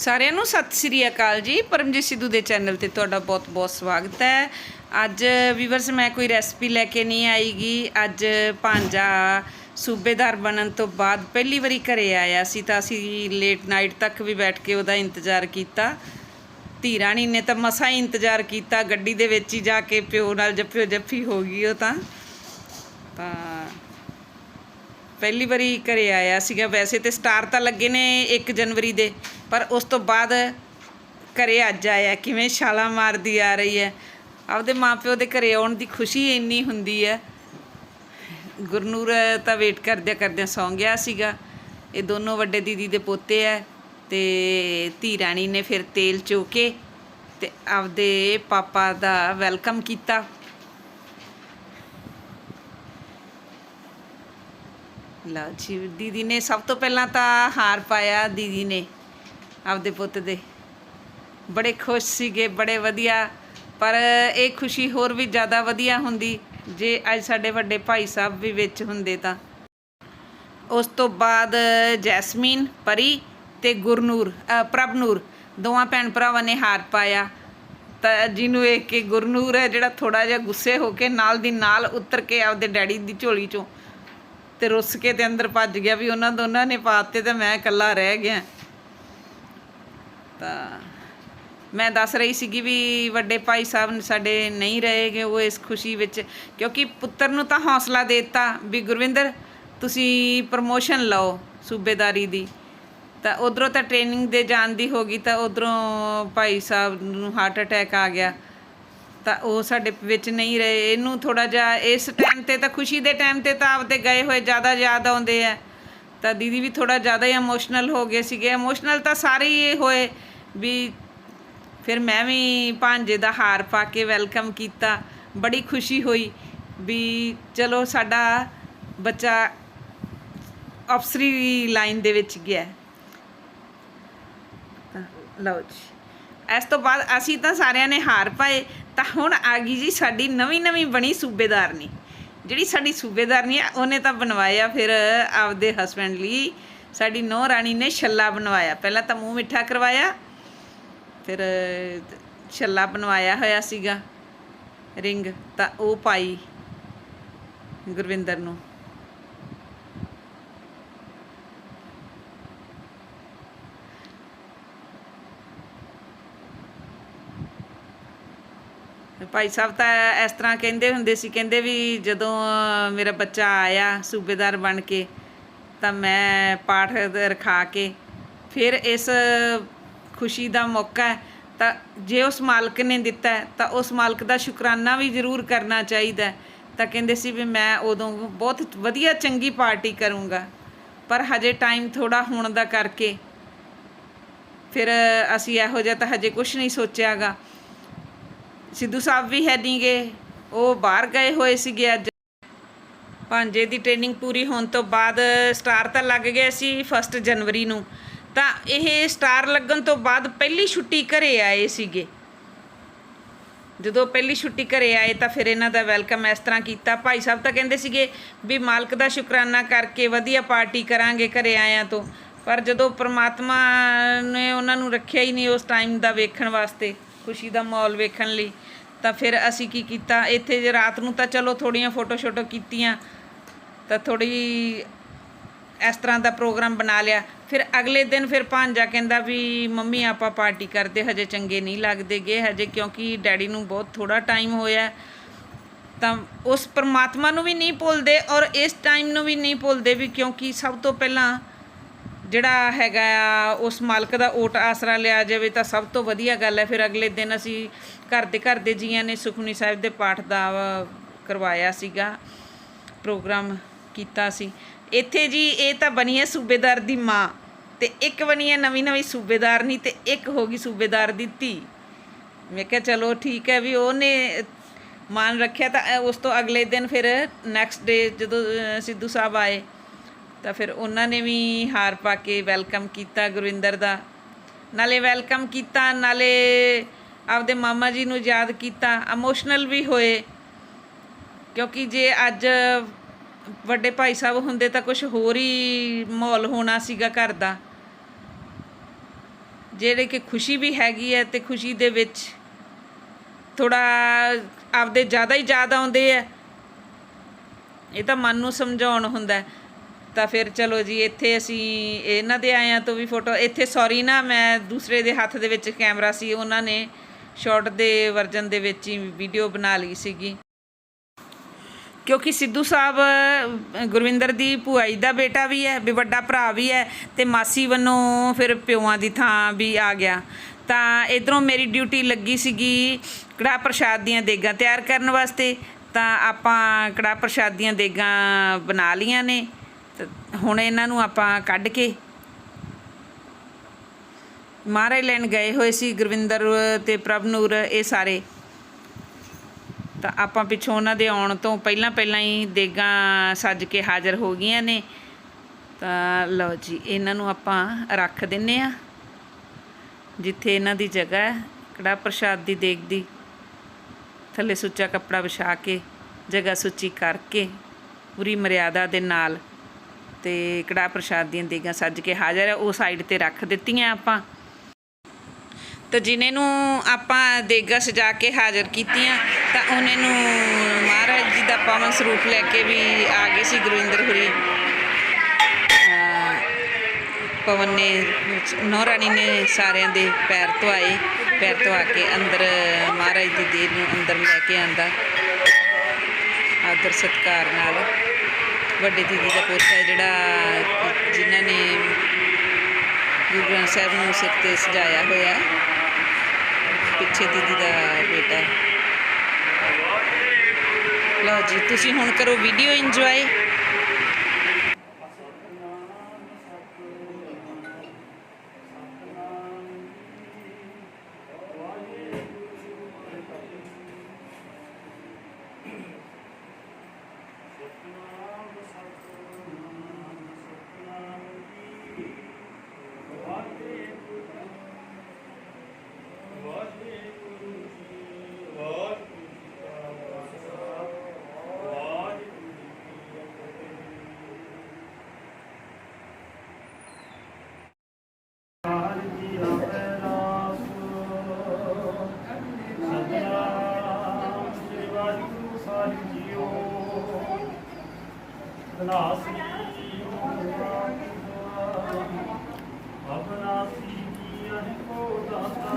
ਸਾਰਿਆਂ ਨੂੰ ਸਤਿ ਸ੍ਰੀ ਅਕਾਲ ਜੀ। ਪਰਮਜੀਤ ਸਿੱਧੂ ਦੇ ਚੈਨਲ ਤੇ ਤੁਹਾਡਾ ਬਹੁਤ-ਬਹੁਤ ਸਵਾਗਤ ਹੈ। ਅੱਜ ਵੀਵਰਸ ਮੈਂ ਕੋਈ ਰੈਸਪੀ ਲੈ ਕੇ ਨਹੀਂ ਆਈਗੀ। ਅੱਜ ਭਾਂਜਾ ਸੂਬੇਦਾਰ ਬਣਨ ਤੋਂ ਬਾਅਦ ਪਹਿਲੀ ਵਾਰੀ ਘਰੇ ਆਇਆ ਸੀ ਤਾਂ ਅਸੀਂ ਲੇਟ ਨਾਈਟ ਤੱਕ ਵੀ ਬੈਠ ਕੇ ਉਹਦਾ ਇੰਤਜ਼ਾਰ ਕੀਤਾ। ਧੀ ਰਾਣੀ ਨੇ ਤਾਂ ਮਸਾ ਹੀ ਇੰਤਜ਼ਾਰ ਕੀਤਾ। ਗੱਡੀ ਦੇ ਵਿੱਚ ਹੀ ਜਾ ਕੇ ਪਿਓ ਨਾਲ ਜੱਫਿਓ ਜੱਫੀ ਹੋ ਗਈ ਉਹ ਤਾਂ। ਤਾਂ ਪਹਿਲੀ ਵਾਰੀ ਘਰੇ ਆਇਆ ਸੀਗਾ, ਵੈਸੇ ਤੇ ਸਟਾਰ ਤਾਂ ਲੱਗੇ ਨੇ 1 ਜਨਵਰੀ ਦੇ, ਪਰ ਉਸ ਤੋਂ ਬਾਅਦ ਘਰੇ ਅੱਜ ਆਇਆ, ਕਿਵੇਂ ਛਾਲਾ ਮਾਰਦੀ ਆ ਰਹੀ ਹੈ। ਆਪਦੇ ਮਾਪਿਓ ਦੇ ਘਰੇ ਆਉਣ ਦੀ ਖੁਸ਼ੀ ਇੰਨੀ ਹੁੰਦੀ ਹੈ। ਗੁਰਨੂਰ ਤਾਂ ਵੇਟ ਕਰਦਿਆਂ ਕਰਦਿਆਂ ਸੌਂ ਗਿਆ ਸੀਗਾ। ਇਹ ਦੋਨੋਂ ਵੱਡੇ ਦੀਦੀ ਦੇ ਪੋਤੇ ਐ ਤੇ ਧੀ ਰਾਣੀ ਨੇ ਫਿਰ ਤੇਲ ਚੋ ਕੇ ਤੇ ਆਪਦੇ ਪਾਪਾ ਦਾ ਵੈਲਕਮ ਕੀਤਾ। ਲਓ ਜੀ, ਦੀਦੀ ਨੇ ਸਭ ਤੋਂ ਪਹਿਲਾਂ ਤਾਂ ਹਾਰ ਪਾਇਆ ਦੀਦੀ ਨੇ ਆਪਦੇ ਪੁੱਤ ਦੇ। ਬੜੇ ਖੁਸ਼ ਸੀਗੇ, ਬੜੇ ਵਧੀਆ। ਪਰ ਇਹ ਖੁਸ਼ੀ ਹੋਰ ਵੀ ਜ਼ਿਆਦਾ ਵਧੀਆ ਹੁੰਦੀ, ਜੇ ਅੱਜ ਸਾਡੇ ਵੱਡੇ ਭਾਈ ਸਾਹਿਬ ਵੀ ਵਿੱਚ ਹੁੰਦੇ ਤਾਂ। ਉਸ ਤੋਂ ਬਾਅਦ ਜੈਸਮੀਨ, ਪਰੀ ਤੇ ਗੁਰਨੂਰ ਪ੍ਰਭਨੂਰ, ਦੋਵਾਂ ਭੈਣ ਭਰਾਵਾਂ ਨੇ ਹਾਰ ਪਾਇਆ। ਤਾਂ ਜਿਹਨੂੰ ਵੇਖ ਕੇ ਗੁਰਨੂਰ ਹੈ ਜਿਹੜਾ ਥੋੜਾ ਜਿਹਾ ਗੁੱਸੇ ਹੋ ਕੇ ਨਾਲ ਦੀ ਨਾਲ ਉਤਰ ਕੇ ਆਪਦੇ ਡੈਡੀ ਦੀ ਝੋਲੀ ਚੋਂ ਤੇ ਰੁੱਸ ਕੇ ਤੇ ਅੰਦਰ ਭੱਜ ਗਿਆ ਵੀ ਉਹਨਾਂ ਦੋਨਾਂ ਨੇ ਪਾਤੇ ਤੇ ਮੈਂ ਇਕੱਲਾ ਰਹਿ ਗਿਆ। ਤਾਂ ਮੈਂ ਦੱਸ ਰਹੀ ਸੀਗੀ ਵੀ ਵੱਡੇ ਭਾਈ ਸਾਹਿਬ ਸਾਡੇ ਨਹੀਂ ਰਹੇਗੇ ਉਹ ਇਸ ਖੁਸ਼ੀ ਵਿੱਚ, ਕਿਉਂਕਿ ਪੁੱਤਰ ਨੂੰ ਤਾਂ ਹੌਸਲਾ ਦੇ ਦਿੱਤਾ ਵੀ ਗੁਰਵਿੰਦਰ, ਤੁਸੀਂ ਪ੍ਰਮੋਸ਼ਨ ਲਓ ਸੂਬੇਦਾਰੀ ਦੀ। ਤਾਂ ਉਧਰੋਂ ਤਾਂ ਟ੍ਰੇਨਿੰਗ ਦੇ ਜਾਣ ਦੀ ਹੋ ਗਈ ਤਾਂ ਉਧਰੋਂ ਭਾਈ ਸਾਹਿਬ ਨੂੰ ਹਾਰਟ ਅਟੈਕ ਆ ਗਿਆ। ਤਾਂ ਉਹ ਸਾਡੇ ਵਿੱਚ ਨਹੀਂ ਰਹੇ। ਇਹਨੂੰ ਥੋੜਾ ਜਿਹਾ ਇਸ ਟਾਈਮ ਤੇ ਤਾਂ ਖੁਸ਼ੀ ਦੇ ਟਾਈਮ ਤੇ ਤਾਂ ਆਪਦੇ ਗਏ ਹੋਏ ਜ਼ਿਆਦਾ ਯਾਦ ਆਉਂਦੇ ਆ। ਤਾਂ ਦੀਦੀ ਵੀ ਥੋੜਾ ਜ਼ਿਆਦਾ ਹੀ ਇਮੋਸ਼ਨਲ ਹੋ ਗਏ ਸੀਗੇ। ਇਮੋਸ਼ਨਲ ਤਾਂ ਸਾਰੇ ਹੀ ਹੋਏ ਵੀ ਫਿਰ ਮੈਂ ਵੀ ਭਾਂਜੇ ਦਾ ਹਾਰ ਪਾ ਕੇ ਵੈਲਕਮ ਕੀਤਾ। ਬੜੀ ਖੁਸ਼ੀ ਹੋਈ ਵੀ ਚਲੋ ਸਾਡਾ ਬੱਚਾ ਅਫਸਰੀ ਲਾਈਨ ਦੇ ਵਿੱਚ ਗਿਆ। ਲਓ ਜੀ। ਇਸ ਤੋਂ ਬਾਅਦ ਅਸੀਂ ਤਾਂ ਸਾਰਿਆਂ ਨੇ ਹਾਰ ਪਾਏ। ਤਾਂ ਹੁਣ ਆ ਗਈ ਜੀ ਸਾਡੀ ਨਵੀਂ ਨਵੀਂ ਬਣੀ ਸੂਬੇਦਾਰਨੀ ਜਿਹੜੀ ਸਾਡੀ ਸੂਬੇਦਾਰਨੀ ਆ, ਉਹਨੇ ਤਾਂ ਬਣਵਾਇਆ ਫਿਰ ਆਪਦੇ ਹਸਬੰਡ ਲਈ। ਸਾਡੀ ਨੌ ਰਾਣੀ ਨੇ ਛੱਲਾ ਬਣਵਾਇਆ। ਪਹਿਲਾਂ ਤਾਂ ਮੂੰਹ ਮਿੱਠਾ ਕਰਵਾਇਆ, ਫਿਰ ਛੱਲਾ ਬਣਵਾਇਆ ਹੋਇਆ ਸੀਗਾ। ਰਿੰਗ ਤਾਂ ਉਹ ਪਾਈ ਗੁਰਵਿੰਦਰ ਨੂੰ। ਭਾਈ ਸਾਹਿਬ ਤਾਂ ਇਸ ਤਰ੍ਹਾਂ ਕਹਿੰਦੇ ਹੁੰਦੇ ਸੀ, ਕਹਿੰਦੇ ਵੀ ਜਦੋਂ ਮੇਰਾ ਬੱਚਾ ਆਇਆ ਸੂਬੇਦਾਰ ਬਣ ਕੇ, ਤਾਂ ਮੈਂ ਪਾਠ ਰਖਾ ਕੇ ਫਿਰ ਇਸ ਖੁਸ਼ੀ ਦਾ ਮੌਕਾ ਹੈ। ਤਾਂ ਜੇ ਉਸ ਮਾਲਕ ਨੇ ਦਿੱਤਾ ਤਾਂ ਉਸ ਮਾਲਕ ਦਾ ਸ਼ੁਕਰਾਨਾ ਵੀ ਜ਼ਰੂਰ ਕਰਨਾ ਚਾਹੀਦਾ ਤਾਂ ਕਹਿੰਦੇ ਸੀ ਵੀ ਮੈਂ ਉਦੋਂ ਬਹੁਤ ਵਧੀਆ ਚੰਗੀ ਪਾਰਟੀ ਕਰੂੰਗਾ, ਪਰ ਹਜੇ ਟਾਈਮ ਥੋੜਾ ਹੋਣ ਦਾ ਕਰਕੇ ਫਿਰ ਅਸੀਂ ਇਹੋ ਜਿਹਾ ਤਾਂ ਹਜੇ ਕੁਝ ਨਹੀਂ ਸੋਚਿਆਗਾ। ਸਿੱਧੂ ਸਾਹਿਬ ਵੀ ਹੈ ਨਹੀਂਗੇ ਉਹ ਬਾਹਰ ਗਏ ਹੋਏ ਸੀਗੇ ਅੱਜ। ਭਾਂਜੇ ਦੀ ਟ੍ਰੇਨਿੰਗ ਪੂਰੀ ਹੋਣ ਤੋਂ ਬਾਅਦ ਸਟਾਰ ਤਾਂ ਲੱਗ ਗਿਆ ਸੀ 1 ਜਨਵਰੀ ਨੂੰ। ਤਾਂ ਇਹ ਸਟਾਰ ਲੱਗਣ ਤੋਂ ਬਾਅਦ ਪਹਿਲੀ ਛੁੱਟੀ ਘਰੇ ਆਏ ਸੀਗੇ। ਜਦੋਂ ਪਹਿਲੀ ਛੁੱਟੀ ਘਰੇ ਆਏ ਤਾਂ ਫਿਰ ਇਹਨਾਂ ਦਾ ਵੈਲਕਮ ਇਸ ਤਰ੍ਹਾਂ ਕੀਤਾ। ਭਾਈ ਸਾਹਿਬ ਤਾਂ ਕਹਿੰਦੇ ਸੀਗੇ ਵੀ ਮਾਲਕ ਦਾ ਸ਼ੁਕਰਾਨਾ ਕਰਕੇ ਵਧੀਆ ਪਾਰਟੀ ਕਰਾਂਗੇ ਘਰੇ ਆਇਆਂ ਤੋਂ। ਪਰ ਜਦੋਂ ਪ੍ਰਮਾਤਮਾ ਨੇ ਉਹਨਾਂ ਨੂੰ ਰੱਖਿਆ ਹੀ ਨਹੀਂ ਉਸ ਟਾਈਮ ਦਾ ਵੇਖਣ ਵਾਸਤੇ। ਖੁਸ਼ੀ ਦਾ ਮਾਹੌਲ ਵੇਖਣ ਲਈ। ਤਾਂ ਫਿਰ ਅਸੀਂ ਕੀ ਕੀਤਾ? ਇੱਥੇ ਜੇ ਰਾਤ ਨੂੰ ਤਾਂ ਚਲੋ ਥੋੜੀਆਂ ਫੋਟੋ ਸ਼ੋਟੋ ਕੀਤੀਆਂ, ਤਾਂ ਥੋੜੀ ਇਸ ਤਰ੍ਹਾਂ ਦਾ ਪ੍ਰੋਗਰਾਮ ਬਣਾ ਲਿਆ। ਫਿਰ ਅਗਲੇ ਦਿਨ ਫਿਰ ਭਾਂਜਾ ਕਹਿੰਦਾ ਵੀ, ਮੰਮੀ, ਆਪਾਂ ਪਾਰਟੀ ਕਰਦੇ, ਹਜੇ ਚੰਗੇ ਨਹੀਂ ਲੱਗਦੇਗੇ ਹਜੇ ਕਿਉਂਕਿ ਡੈਡੀ ਨੂੰ ਬਹੁਤ ਥੋੜਾ ਟਾਈਮ ਹੋਇਆ। ਤਾਂ ਉਸ ਪਰਮਾਤਮਾ ਨੂੰ ਵੀ ਨਹੀਂ ਭੁੱਲਦੇ ਔਰ ਇਸ ਟਾਈਮ ਨੂੰ ਵੀ ਨਹੀਂ ਭੁੱਲਦੇ ਵੀ ਕਿਉਂਕਿ ਸਭ ਤੋਂ ਪਹਿਲਾਂ ਜਿਹੜਾ ਹੈਗਾ ਆ, ਉਸ ਮਾਲਕ ਦਾ ਓਟ ਆਸਰਾ ਲਿਆ ਜਾਵੇ ਤਾਂ ਸਭ ਤੋਂ ਵਧੀਆ ਗੱਲ ਹੈ। ਫਿਰ ਅਗਲੇ ਦਿਨ ਅਸੀਂ ਘਰ ਦੇ ਘਰ ਦੇ ਜੀਆਂ ਨੇ ਸੁਖਮਨੀ ਸਾਹਿਬ ਦੇ ਪਾਠ ਦਾ ਕਰਵਾਇਆ ਸੀਗਾ, ਪ੍ਰੋਗਰਾਮ ਕੀਤਾ ਸੀ। ਇੱਥੇ ਜੀ ਇਹ ਤਾਂ ਬਣੀ ਹੈ ਸੂਬੇਦਾਰ ਦੀ ਮਾਂ ਤੇ ਇੱਕ ਬਣੀ ਹੈ ਨਵੀਂ ਨਵੀਂ ਸੂਬੇਦਾਰ ਨਹੀਂ ਤੇ ਇੱਕ ਹੋ ਗਈ ਸੂਬੇਦਾਰ ਦੀ ਧੀ। ਮੈਂ ਕਿਹਾ ਚਲੋ ਠੀਕ ਹੈ ਵੀ ਉਹਨੇ ਮਾਨ ਰੱਖਿਆ ਤਾਂ ਉਸ ਤੋਂ ਅਗਲੇ ਦਿਨ ਫਿਰ ਨੈਕਸਟ ਡੇ ਜਦੋਂ ਸਿੱਧੂ ਸਾਹਿਬ ਆਏ ਤਾਂ ਫਿਰ ਉਹਨਾਂ ਨੇ ਵੀ ਹਾਰ ਪਾ ਕੇ ਵੈਲਕਮ ਕੀਤਾ ਗੁਰਵਿੰਦਰ ਦਾ। ਨਾਲੇ ਵੈਲਕਮ ਕੀਤਾ, ਨਾਲੇ ਆਪਦੇ ਮਾਮਾ ਜੀ ਨੂੰ ਯਾਦ ਕੀਤਾ ਇਮੋਸ਼ਨਲ ਵੀ ਹੋਏ। ਕਿਉਂਕਿ ਜੇ ਅੱਜ ਵੱਡੇ ਭਾਈ ਸਾਹਿਬ ਹੁੰਦੇ ਤਾਂ ਕੁਝ ਹੋਰ ਹੀ ਮਾਹੌਲ ਹੋਣਾ ਸੀਗਾ ਘਰ ਦਾ। ਜਿਹੜੇ ਕਿ ਖੁਸ਼ੀ ਵੀ ਹੈਗੀ ਹੈ ਤੇ ਖੁਸ਼ੀ ਦੇ ਵਿੱਚ ਥੋੜਾ ਆਪਦੇ ਜ਼ਿਆਦਾ ਹੀ ਯਾਦ ਆਉਂਦੇ ਆ ਇਹ ਤਾਂ ਮਨ ਨੂੰ ਸਮਝਾਉਣ ਹੁੰਦਾ ਹੈ। ਤਾਂ ਫਿਰ ਚਲੋ ਜੀ, ਇੱਥੇ ਅਸੀਂ ਇਹਨਾਂ ਦੇ ਆਇਆਂ ਤੋਂ ਵੀ ਫੋਟੋ, ਇੱਥੇ ਸੌਰੀ ਨਾ, ਮੈਂ ਦੂਸਰੇ ਦੇ ਹੱਥ ਦੇ ਵਿੱਚ ਕੈਮਰਾ ਸੀ, ਉਹਨਾਂ ਨੇ ਸ਼ਾਰਟ ਦੇ ਵਰਜਨ ਦੇ ਵਿੱਚ ਹੀ ਵੀਡੀਓ ਬਣਾ ਲਈ ਸੀਗੀ। ਕਿਉਂਕਿ ਸਿੱਧੂ ਸਾਹਿਬ, ਗੁਰਵਿੰਦਰ ਦੀ ਭੂਆਈ ਦਾ ਬੇਟਾ ਵੀ ਹੈ, ਵੀ ਵੱਡਾ ਭਰਾ ਵੀ ਹੈ, ਤੇ ਮਾਸੀ ਵੱਲੋਂ ਫਿਰ ਪਿਓਾਂ ਦੀ ਥਾਂ ਵੀ ਆ ਗਿਆ। ਤਾਂ ਇਧਰੋਂ ਮੇਰੀ ਡਿਊਟੀ ਲੱਗੀ ਸੀਗੀ ਕੜਾਹ ਪ੍ਰਸ਼ਾਦ ਦੀਆਂ ਦੇਗਾਂ ਤਿਆਰ ਕਰਨ ਵਾਸਤੇ, ਤਾਂ ਆਪਾਂ ਕੜਾਹ ਪ੍ਰਸ਼ਾਦ ਦੀਆਂ ਦੇਗਾਂ ਬਣਾ ਲੀਆਂ ਨੇ। ਹੁਣ ਇਹਨਾਂ ਨੂੰ ਆਪਾਂ ਕੱਢ ਕੇ ਮਹਾਰਾਜ ਲੈਣ ਗਏ ਹੋਏ ਸੀ ਗੁਰਵਿੰਦਰ ਤੇ ਪ੍ਰਭਨੂਰ ਇਹ ਸਾਰੇ। ਤਾਂ ਆਪਾਂ ਪਿੱਛੋਂ ਉਹਨਾਂ ਦੇ ਆਉਣ ਤੋਂ ਪਹਿਲਾਂ ਪਹਿਲਾਂ ਹੀ ਦੇਗਾਂ ਸੱਜ ਕੇ ਹਾਜ਼ਰ ਹੋ ਗਈਆਂ ਨੇ। ਤਾਂ ਲਓ ਜੀ, ਇਹਨਾਂ ਨੂੰ ਆਪਾਂ ਰੱਖ ਦਿੰਨੇ ਆ। ਜਿੱਥੇ ਇਹਨਾਂ ਦੀ ਜਗ੍ਹਾ ਹੈ ਕੜਾ ਪ੍ਰਸ਼ਾਦ ਦੀ ਦੇਗ ਦੀ। ਥੱਲੇ ਸੁੱਚਾ ਕੱਪੜਾ ਵਿਛਾ ਕੇ, ਜਗ੍ਹਾ ਸੁੱਚੀ ਕਰਕੇ, ਪੂਰੀ ਮਰਿਆਦਾ ਦੇ ਨਾਲ। ਤੇ ਕੜਾ ਪ੍ਰਸ਼ਾਦ ਦੀਆਂ ਦੇਗਾਂ ਸੱਜ ਕੇ ਹਾਜ਼ਰ ਹੈ, ਉਹ ਸਾਈਡ ਤੇ ਰੱਖ ਦਿੱਤੀਆਂ ਆਪਾਂ। ਤਾਂ ਜਿਨੇ ਨੂੰ ਆਪਾਂ ਦੇਗਾ ਸਜਾ ਕੇ ਹਾਜ਼ਰ ਕੀਤੀਆਂ, ਤਾਂ ਉਹਨੇ ਨੂੰ ਮਹਾਰਾਜ ਜੀ ਦਾ ਪਾਵਨ ਸਰੂਪ ਲੈ ਕੇ ਵੀ ਆ ਗਏ ਸੀ ਗੁਰਵਿੰਦਰ ਹੁਰੀ। ਪਵਨ ਨੇ, ਨੌਰਾਣੀ ਨੇ ਸਾਰਿਆਂ ਦੇ ਪੈਰ ਧੋਆਏ, ਪੈਰ ਧਵਾ ਕੇ ਅੰਦਰ ਮਹਾਰਾਜ ਦੀ ਦੇਹ ਨੂੰ ਅੰਦਰ ਲੈ ਕੇ ਆਂਦਾ। ਆਦਰ ਸਤਕਾਰ ਨਾਲ। ਵੱਡੇ ਦੀਦੀ ਦਾ ਪੁੱਤ ਹੈ ਜਿਹੜਾ ਜਿਨ੍ਹਾਂ ਨੇ ਗੁਰੂ ਗ੍ਰੰਥ ਸਾਹਿਬ ਨੂੰ ਸਿਰ ਤੇ ਸਜਾਇਆ ਹੋਇਆ ਪਿੱਛੇ ਦੀਦੀ ਦਾ ਬੇਟਾ ਹੈ। ਲਓ ਜੀ, ਤੁਸੀਂ ਹੁਣ ਕਰੋ ਵੀਡੀਓ ਇੰਜੋਏ ਅਬਨਾਸੀ ਕੀ ਅਨਕੋ ਦਾਤਾ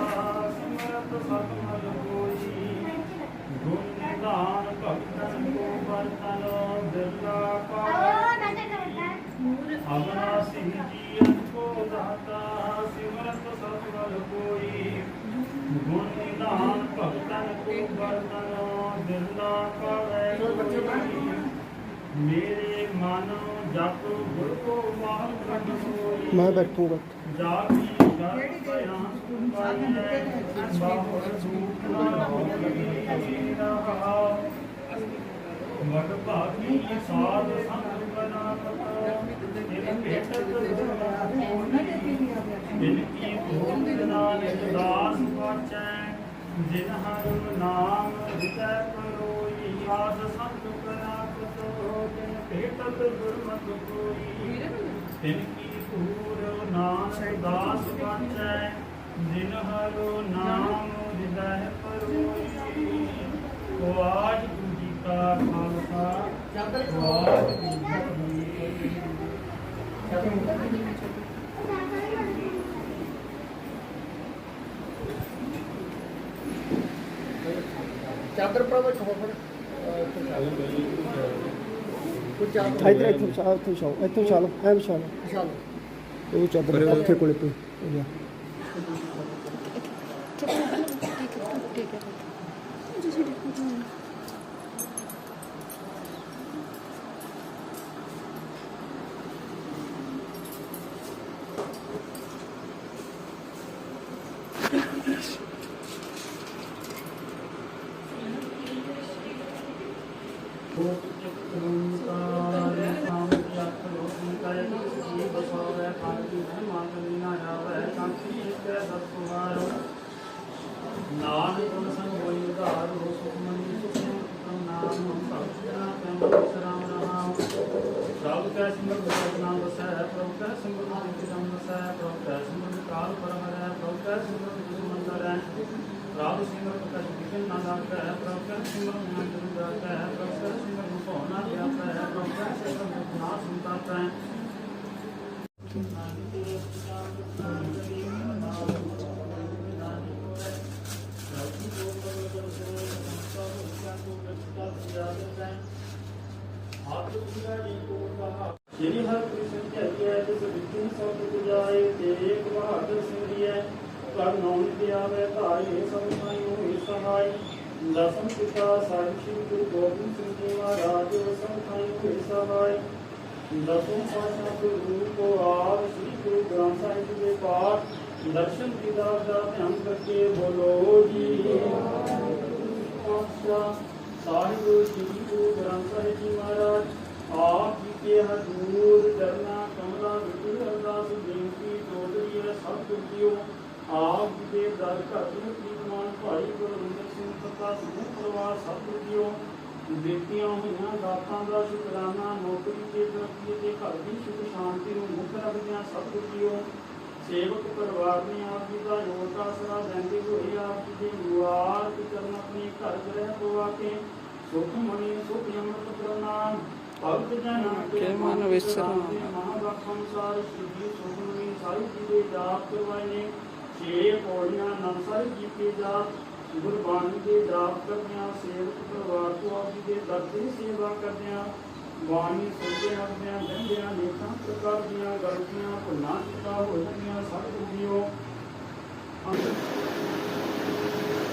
ਸਿਮਰਤ ਸਤਮਲ ਹੋਈ। ਗੁਣ ਨਿਧਾਨ ਭਗਤਨ ਕੋ ਵਰਤਨ ਬਿਰਲਾ ਪਾਵੈ ਅਬਨਾਸੀ ਜੀ ਅਨਕੋ ਦਾਤਾ ਸਿਮਰਤ ਸਤਮਲ ਹੋਈ। ਗੁਣ ਨਿਧਾਨ ਭਗਤਨ ਕੋ ਵਰਤਨ ਬਿਰਲਾ ਪਾਵੈ ਮੇਰੇ ਮਨ ਜਪ ਗੁਰ ਕੋ ਮਾਨ ਕੰਨ ਹੋਈ ਮੈਂ ਬੈਠੂਗਾ। ਬਾਹੁਰ ਭਾਗੀ ਸਾਧ ਸੰਗ ਬਨਾ ਪਤ ਭੇਟਤ ਦਿਨ ਕੀ ਭੋਗ ਨਾਨਕ ਦਾਸ ਪਾਚੈ ਜਿਨ ਹਰ ਨਾਮ ਹਿਤੈ ਕਰੋਈ ਸਾਧ ਸੰਗ ਹਿਰਦੈ ਪਰੋਈ ਵਾਹਿਗੁਰੂ ਜੀ ਕਾ ਖਾਲਸਾ ਵਾਹਿਗੁਰੂ ਜੀ ਕੀ ਚਾਦਰ ਪਰ ਵੇਖੋ ਫਿਰ ਇੱਧਰ ਇੱਥੇ ਚਾਹ ਇੱਥੇ ਚਾਹ ਇੱਥੇ ਚਾਲੋ ਐਮ ਚਾਲੋ। ਉਹ ਚਾਦਰ ਪੱਖੇ ਕੋਲੇ ਪਈ ਹੋ ਗਿਆ ਨਾਨਕ ਸੰਗ ਹੋਈ ਉਧਾਰ ਹੋ ਸੁਖ ਮੰਦੀ ਸੁਖ ਨਾਮ ਨਾਮ ਹਮ ਭਗਤ ਜਨਾ ਪੈਮ ਸਰਾਮ ਰਹਾਮ ਸਭ ਕੈ ਸਿਮਰ ਭਗਤ ਨਾਮ ਵਸੈ ਪ੍ਰਭੂ ਕੈ ਸਿਮਰ ਨਾਮ ਨਾਮ ਵਸੈ ਪ੍ਰਭੂ ਕੈ ਸਿਮਰ ਕਾਲ ਪਰਮ ਹੈ ਪ੍ਰਭੂ ਕਰ ਸਿਮਰਨ ਸੁਮੰਦਰ ਹੈ ਰਾਮ ਸਿਮਰਨ ਕਸ਼ ਕਿਸ਼ਨ ਨਾ ਲਾਗਦਾ ਹੈ ਪ੍ਰਭ ਕਰ ਸਿਮਰਨ ਨਾ ਜੁਦਾ ਹੈ ਪ੍ਰਭ ਕਰ ਸਿਮਰਨ ਭਉਨਾ ਵਿਆਪਦਾ ਹੈ ਪ੍ਰਭ ਕਰ ਸਿਮਰਨ ਨਾ ਸੁਣਤਾ ਹੈ ਸ਼੍ਰੀ ਹਰਿਕ੍ਰਿਸ਼ਨ ਧਿਆਈਐ ਜਿਸ ਵਿਖੇ ਸਭ ਪੁਜਾਏ ਤੇਗ ਬਹਾਦਰ ਸਿੰਘ ਜੀਐ ਕਰ ਨਾਮ ਤੇ ਆਵੇ ਧਾਰੇ ਸਭ ਸਾਈ ਹੋਏ ਸਹਾਈ ਦਸਮ ਪਿਤਾ ਸਾਹਿਬ ਸ੍ਰੀ ਗੁਰੂ ਗੋਬਿੰਦ ਸਿੰਘ ਜੀ ਮਹਾਰਾਜ ਸਭ ਸਾਈ ਹੋਏ ਸਹਾਈ ਦਸਮ ਪਾਤਸ਼ਾਹ ਗੁਰੂ ਕੋ ਆਪ ਸ੍ਰੀ ਗੁਰੂ ਗ੍ਰੰਥ ਸਾਹਿਬ ਜੀ ਦੇ ਪਾਠ ਦਰਸ਼ਨ ਦੀਦਾਰ ਦਾ ਧਿਆਨ ਕਰਕੇ ਬੋਲੋ ਜੀ ਪਾਤਸ਼ਾਹ ਸਾਹਿਬ ਸ੍ਰੀ ਗੁਰੂ ਗ੍ਰੰਥ ਸਾਹਿਬ ਜੀ ਮਹਾਰਾਜ ਆਪ ਜੀ ਕੇ ਹਜ਼ੂਰ ਚਰਨਾ ਕਮਲਾ ਵਿੱਚ ਅਰਦਾਸ ਬੇਨਤੀ ਟੋਟਰੀ ਹੈ ਸਭ ਤੁਰਜੀਓ ਆਪ ਜੀ ਦੇ ਦਰ ਘਰ ਨੂੰ ਕੀਰਤਮਾਨ ਭਾਈ ਗੁਰਵਿੰਦਰ ਸਿੰਘ ਤथा ਸਮੂਹ ਪਰਿਵਾਰ ਸਭ ਤੁਰਜੀਓ ਦਿੱਤੀਆਂ ਹੋਈਆਂ ਦਾਤਾਂ ਦਾ ਸ਼ੁਕਰਾਨਾ ਨੌਕਰੀ ਤੇ ਤਰੱਕੀ ਤੇ ਘਰ ਦੀ ਸੁਖ ਸ਼ਾਂਤੀ ਨੂੰ ਮੁੱਖ ਰੱਖਦਿਆਂ ਸਭ ਤੁਰਜੀਓ ਸੇਵਕ ਪਰਿਵਾਰ ਨੇ ਆਪ ਜੀ ਦਾ ਯੋਗਤਾ ਸਰਾ ਲੈਂਦੇ ਹੋਏ ਆਪ ਜੀ ਦੇ ਤੇ ਕਰਨ ਆਪਣੇ ਘਰ ਗ੍ਰਹਿ ਪਵਾ ਕੇ ਸੁਖ ਮਣੀ ਸੁਖ ਅੰਮ੍ਰਿਤ ਪ੍ਰਣਾਮ। ਭਗਤ ਜਨ ਕੇ ਮਨ ਵਿਸਰਾਮ। ਮਹਾਵਾਕ ਅਨੁਸਾਰ ਸ੍ਰੀ ਸੁਖ ਮਣੀ ਸਾਹਿਬ ਜੀ ਦੇ ਜਾਪ ਕਰਵਾਏ ਨੇ। ਛੇ ਪੌੜੀਆਂ ਨੰਦ ਸਾਹਿਬ ਜੀ ਗੁਰਬਾਣੀ ਦੇ ਜਾਪ ਕਰਦਿਆਂ ਸੇਵਕ ਪਰਿਵਾਰ ਤੋਂ ਆਪ ਜੀ ਦੇ ਦਰ ਦੀ ਸੇਵਾ ਕਰਦਿਆਂ ਬਾਣੀ ਸੁਣਦੇ ਹੱਸਦਿਆਂ ਲੰਘਦਿਆਂ ਨੇਕਾਂ ਪ੍ਰਕਾਰ ਦੀਆਂ ਗਲਤੀਆਂ ਭੁੱਲਾਂ ਚੁਕਾ ਹੋ ਜਾਂਦੀਆਂ ਸਭ ਜੀਓ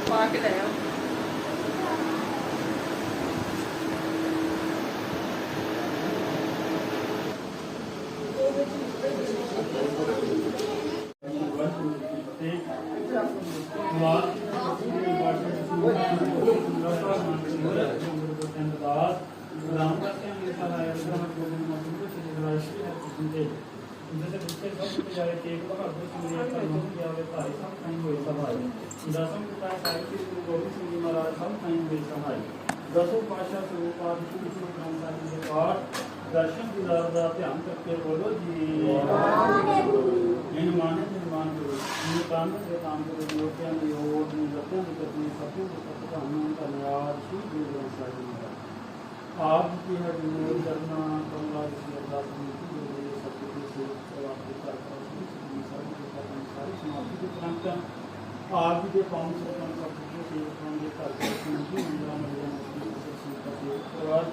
ਪਾ ਕੇ ਲੈ ਆਓ। ਦਸਮ ਪਿਤਾ ਸਾਹਿਬ ਜੀ ਗੁਰੂ ਗੋਬਿੰਦ ਸਿੰਘ ਜੀ ਮਹਾਰਾਜ ਸਭ ਤਾਈਂ ਹੋਏ ਸਹਾਈ ਦਸੋ ਪਾਸ਼ਾ ਸਰੂਪ ਆਦਿ ਗੁਰੂ ਗ੍ਰੰਥ ਸਾਹਿਬ ਦੇ ਪਾਠ, ਦਰਸ਼ਨ ਦੀਦਾਰ ਦਾ ਧਿਆਨ ਕਰਕੇ ਬੋਲੋ ਜੀ। ਇਹਨੂੰ ਮਾਨੇ ਤੇ ਮਾਨ ਕਰੋ ਇਹਨੂੰ ਕੰਮ ਤੇ ਕੰਮ ਕਰੋ ਲੋਕਾਂ ਦੀ ਹੋੜ ਨੂੰ ਲੱਤਾਂ ਦੀ ਕਰਨੀ ਸਭ ਤੋਂ ਤੁਹਾਨੂੰ ਧੰਨਵਾਦ, ਸ਼੍ਰੀ ਗੁਰੂ ਗ੍ਰੰਥ ਸਾਹਿਬ ਜੀ ਮਹਾਰਾਜ ਆਪ ਜੀ ਹੈ ਜਨੂਰ ਕਰਨਾ ਕਮਲਾ ਜੀ ਅਰਦਾਸ ਬੇਨਤੀ ਜੋ ਮੇਰੇ ਸਤਿ ਦੀ ਸੇਵਾ ਕਰਵਾ ਕੇ ਕਰ ਕਰ ਸ੍ਰੀ ਸਾਹਿਬ ਜੀ ਦਾ ਸਾਰੀ ਸਮਾਪਤੀ ਦੇ ਪ੍ਰੰਤ ਆਪ ਜੀ ਦੇ ਪਾਉਂ ਸਰਪੰਚ ਸਭ ਦੀ ਸੇਵਾ ਦੇ ਘਰ ਦੇ ਸੰਜੀ ਮੰਦਰਾਂ ਮੰਦਰਾਂ ਦੀ ਸੇਵਾ ਦੇ ਪਰਵਾਰ,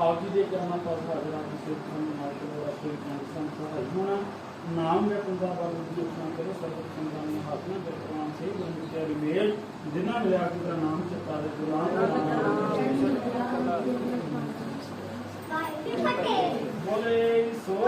ਆਪ ਜੀ ਦੇ ਕਰਮਾਂ ਪਰ ਹਾਜ਼ਰਾਂ ਦੀ ਸੇਵਾ ਨੂੰ ਮਾਰੋ ਰੱਖੇ ਜਨ ਸੰਸਾਰ ਹੋਣਾ। ਨਾਮ ਦੇ ਪੁੰਦਾ ਬਾਬੂ ਜੀ ਉਪਨਾ ਕਰੋ ਸਰਬ ਸੰਗਤਾਂ ਨੂੰ ਹਾਥ ਨਾਲ ਬਰਕਰਾਰ ਸੇ ਗੁਰੂ ਪਿਆਰੀ ਮੇਲ ਜਿਨ੍ਹਾਂ ਲਿਆ ਕੇ ਦਾ ਨਾਮ ਚਿਤਾ ਦੇ ਸੋ